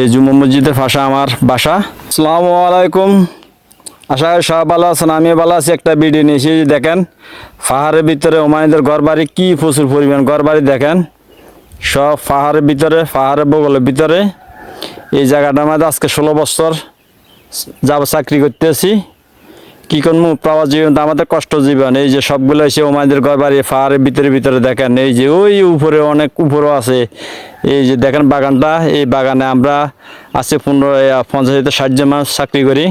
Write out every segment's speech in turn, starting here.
এই জুম্মা মসজিদের ভাষা আমার বাসা আসসালামু আলাইকুম। আশা করি ভালো আছেন, আমিও ভালো আছি। একটা ভিডিও নিয়ে এসে দেখেন, পাহাড়ের ভিতরে ওমানিদের ঘর বাড়ি কী প্রচুর পরিমাণ ঘর বাড়ি দেখেন। সব পাহাড়ের ভিতরে, পাহাড়ের বগলের ভিতরে। এই জায়গাটা মধ্যে আজকে ষোলো বছর যাব চাকরি করতেছি। কি করব প্রবাস জীবন আমাদের কষ্ট জীবন। এই যে সবগুলো এসে ওমাইদের ঘর বাড়ি পাহাড়ের ভিতরে ভিতরে দেখেন, এই যে ওই উপরে অনেক উপরেও আছে। এই যে দেখেন বাগানটা, এই বাগানে আমরা আছে পনেরো পঞ্চাশ থেকে ষাট জন মানুষ চাকরি করি।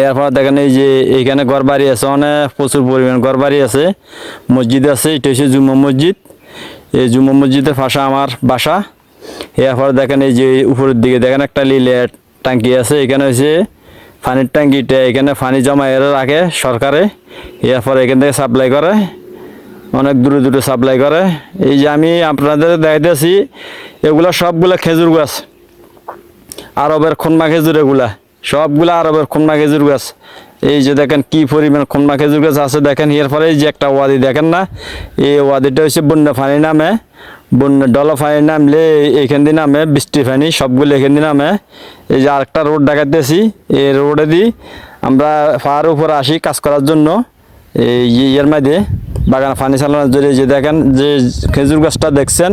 এরপর দেখেন এই যে এইখানে ঘর বাড়ি আছে, অনেক প্রচুর পরিমাণ ঘর বাড়ি আছে। মসজিদ আছে, এটা হচ্ছে জুম্মা মসজিদ। এই জুম্মা মসজিদের ভাষা আমার বাসা এরপর দেখেন এই যে উপরের দিকে দেখেন একটা লিলে ট্যাঙ্কি আছে, এখানে হচ্ছে পানির ট্যাঙ্কিটা এখানে পানি জমা এরা রাখে সরকারে। এরপর এখান থেকে সাপ্লাই করে। অনেক দূরে দূরে সাপ্লাই করে। এই যে আমি আপনাদের দেখাইতেছি, এগুলো সবগুলো খেজুর গাছ। আরবের খুনমা খেজুর এগুলা। সবগুলা আরবের খুনমা খেজুর গাছ। এই যে দেখেন কি পরিমাণ খুনমা খেজুর গাছ আছে দেখেন। এর পরে এই যে একটা ওয়াদি দেখেন না, এই ওয়াদিটা হচ্ছে বন্যা পানি নামে। বন্যা ডলা পানি নামলে এইখান দিয়ে নামে বৃষ্টি পানি সবগুলো এখান দিয়ে নামে। এই যে আরেকটা রোড দেখাতেছি এই রোডে দিয়ে আমরা পাহাড়ের উপরে আসি কাজ করার জন্য। এই ইয়ের মধ্যে বাগান পানি চালানোর জন্য যে দেখেন, যে খেজুর গাছটা দেখছেন,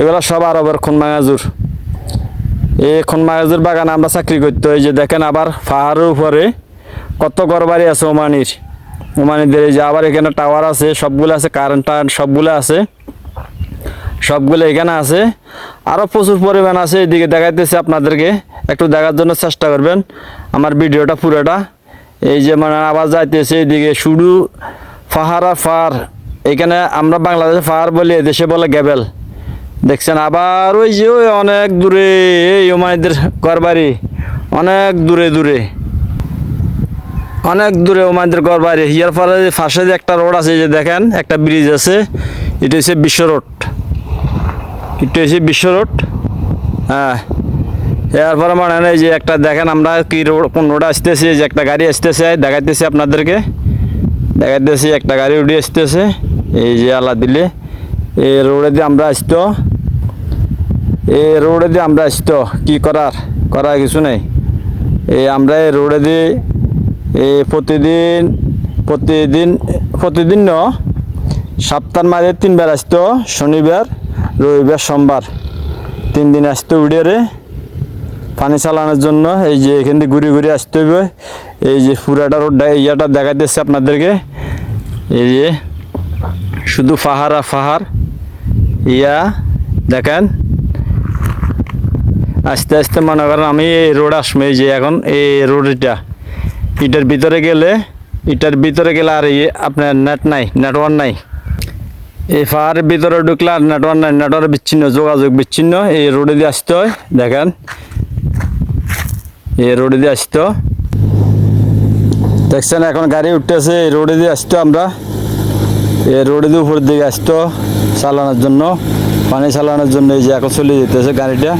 এগুলো সব আরবের খুনমা খেজুর এই খনমাগাজের বাগানে আমরা চাকরি করতে, এই যে দেখেন আবার পাহাড়ের উপরে কত ঘর বাড়ি আছে ওমানির। ওমানিদের এই যে আবার এখানে টাওয়ার আছে, সবগুলো আছে কারেন্ট টারেন্ট সবগুলো আছে। সবগুলো এখানে আছে। আরও প্রচুর পরিমাণ আছে, এদিকে দেখাইতেছি আপনাদেরকে। একটু দেখার জন্য চেষ্টা করবেন। আমার ভিডিওটা পুরোটা। এই যে মানে আবার যাইতেছে এদিকে পাহাড় আর পাহাড় এখানে আমরা বাংলাদেশে পাহাড় বলি, এদেশে বলে গেবেল দেখছেন, আবার ওই যে ওই অনেক দূরে, এই ওমাইদের ঘর বাড়ি অনেক দূরে দূরে। অনেক দূরে ওমাইদের ঘর বাড়ি ইয়ার পরে ফাঁসে একটা রোড আছে যে দেখেন, একটা ব্রিজ আছে। এটা হচ্ছে বিশ্ব রোড। এটা হচ্ছে বিশ্ব রোড। হ্যাঁ এরপরে মানে এই যে একটা দেখেন আমরা কি রোড, কোন রোডে আসতেছি, যে একটা গাড়ি আসতেছে, দেখাইতেছি আপনাদেরকে। দেখাইতেছি একটা গাড়ি উঠে আসতেছে, এই যে আল্লাহ দিলে। এই রোডে দিয়ে আমরা আসতো। এই রোডে দিয়ে আমরা আসতো, কি করার? করার কিছু নেই। এই আমরা এই রোডে দিয়ে এই প্রতিদিন প্রতিদিন প্রতিদিন ন সপ্তাহের মাঝে তিনবার আসতো, শনিবার। রবিবার সোমবার। তিন দিন আসতো উড়িয়ে পানি চালানোর জন্য এই যে এখান থেকে ঘুরে ঘুরে আসতে হবে। এই যে পুরাটা রোডটা ইয়াটা দেখাইতেছে আপনাদেরকে। এই যে শুধু পাহাড় আর পাহাড়। ইয়া, দেখেন। আস্তে আস্তে মনে করেন আমি এই রোড আসব, এই যে এখন এই রোড এটা এটার ভিতরে গেলে, এটার ভিতরে গেলে আর ইয়ে আপনার নেট নাই নেটওয়ার্ক নাই। এই পাহাড়ের ভিতরে ঢুকলে আর নেটওয়ার্ক নাই নেটওয়ার্ক বিচ্ছিন্ন, যোগাযোগ বিচ্ছিন্ন। এই রোডে দিয়ে আসতে দেখেন। এই রোডে দিয়ে আসতো দেখছেন, এখন গাড়ি উঠতেছে, এই রোডে দিয়ে আসতো আমরা। এই রোডে দিয়ে উপর দিকে আসতো চালানোর জন্য। পানি চালানোর জন্য এই যে এখন চলে যেতেছে গাড়িটা।